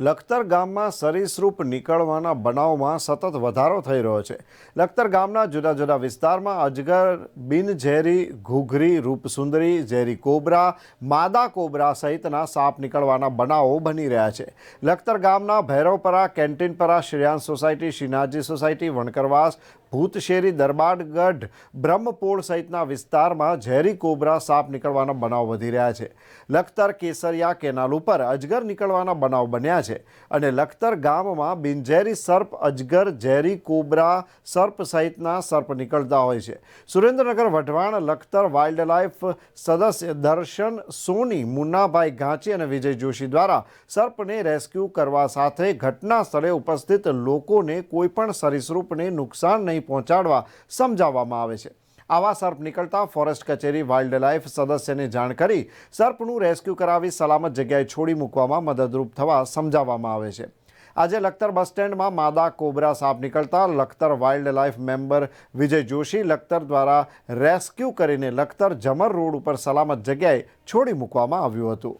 લખતર ગામમાં સરીસૃપ નીકળવાના બનાવમાં સતત વધારો થઈ રહ્યો છે. લખતર ગામના જુદા જુદા વિસ્તારમાં અજગર, બિનઝેરી, ઘૂઘરી, રૂપસુંદરી, ઝેરી કોબરા, માદા કોબરા સહિતના સાપ નીકળવાના બનાવો બની રહ્યા છે. લખતર ગામના ભૈરવપરા, કેન્ટીનપરા, શ્રેયાંશ સોસાયટી શ્રીનાથજી સોસાયટી, વણકરવાસ, ભૂતશેરી, દરબારગઢ, બ્રહ્મપોળ સહિતના વિસ્તારમાં ઝેરી કોબરા સાપ નીકળવાના બનાવ વધી રહ્યા છે. લખતર કેસરિયા કેનાલ ઉપર અજગર નીકળવાના બનાવ બન્યા છે. અને લખતર ગામમાં બિનઝેરી સર્પ, અજગર, ઝેરી કોબરા સર્પ સહિતના સર્પ નીકળતા હોય છે. સુરેન્દ્રનગર વઢવાણ લખતર વાઇલ્ડ લાઇફ સદસ્ય દર્શન સોની, મુન્નાભાઈ ઘાંચી અને વિજય જોશી દ્વારા સર્પને રેસ્ક્યુ કરવા સાથે ઘટના સ્થળે ઉપસ્થિત લોકોને કોઈપણ સરીસૃપને નુકસાન નહીં પહોંચાડવા સમજાવવામાં આવે છે. આવા સર્પ નીકળતા ફોરેસ્ટ કચેરી વાઇલ્ડ લાઇફ સદસ્યને જાણ કરી સર્પનું રેસ્ક્યુ કરાવી સલામત જગ્યાએ છોડી મૂકવામાં મદદરૂપ થવા સમજાવવામાં આવે છે. આજે લખતર બસ સ્ટેન્ડમાં માદા કોબરા સાપ નીકળતા Lakhtar wild life member Vijay Joshi Lakhtar દ્વારા રેસ્ક્યુ કરીને લખતર જમર રોડ ઉપર સલામત જગ્યાએ છોડી મૂકવામાં આવ્યું હતું.